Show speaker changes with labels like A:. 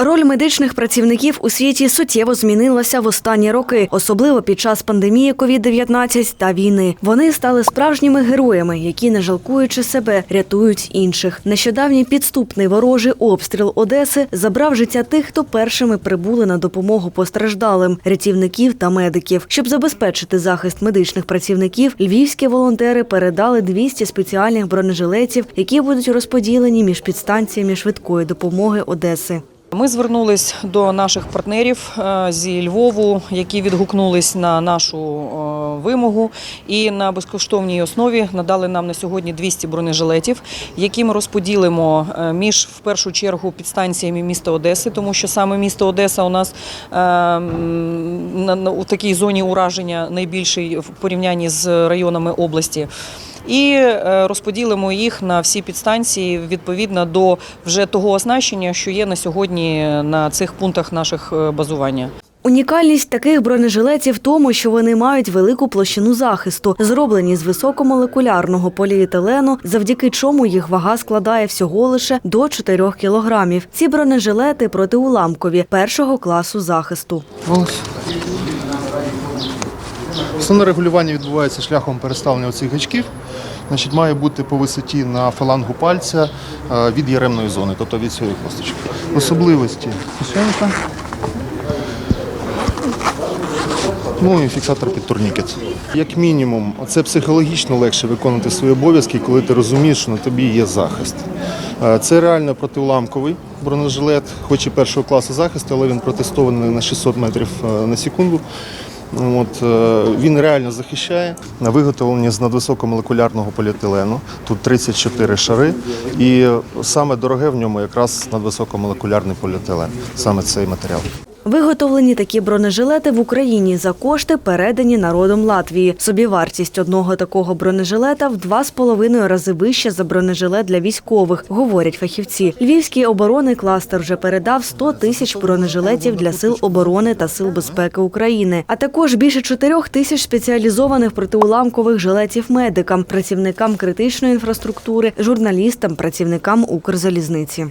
A: Роль медичних працівників у світі суттєво змінилася в останні роки, особливо під час пандемії COVID-19 та війни. Вони стали справжніми героями, які, не жалкуючи себе, рятують інших. Нещодавній підступний ворожий обстріл Одеси забрав життя тих, хто першими прибули на допомогу постраждалим рятівників та медиків. Щоб забезпечити захист медичних працівників, львівські волонтери передали 200 спеціальних бронежилетів, які будуть розподілені між підстанціями швидкої допомоги Одеси.
B: Ми звернулись до наших партнерів е, зі Львову, які відгукнулись на нашу е, вимогу, і на безкоштовній основі надали нам на сьогодні 200 бронежилетів, які ми розподілимо е, між в першу чергу підстанціями міста Одеси, тому що саме місто Одеса у нас у такій зоні ураження найбільший в порівнянні з районами області. І е, розподілимо їх на всі підстанції відповідно до вже того оснащення, що є на сьогодні на цих пунктах наших е, базування.
A: Унікальність таких бронежилетів в тому, що вони мають велику площину захисту, зроблені з високомолекулярного поліетилену, завдяки чому їх вага складає всього лише до 4 кілограмів. Ці бронежилети протиуламкові першого класу захисту.
C: Ось. Основне регулювання відбувається шляхом переставлення цих гачків. Значить, має бути по висоті на фалангу пальця е, від яремної зони, тобто від цієї косточки. Особливості кишенька. Ну і фіксатор під турнікет. Як мінімум, це психологічно легше виконувати свої обов'язки, коли ти розумієш, що на тобі є захист. Е, Це реально протиуламковий бронежилет, хоч і першого класу захисту, але він протестований на 600 метрів е, на секунду. От, е, він реально захищає. На виготовлення з надвисокомолекулярного поліетилену. Тут 34 шари. І саме дороге в ньому якраз надвисокомолекулярний поліетилен, саме цей матеріал.
A: Виготовлені такі бронежилети в Україні за кошти, передані народом Латвії. Собівартість одного такого бронежилета в два з половиною рази вища за бронежилет для військових, говорять фахівці. Львівський оборонний кластер вже передав 100 тисяч бронежилетів для сил оборони та сил безпеки України, а також більше 4 тисяч спеціалізованих протиуламкових жилетів медикам, працівникам критичної інфраструктури, журналістам, працівникам Укрзалізниці.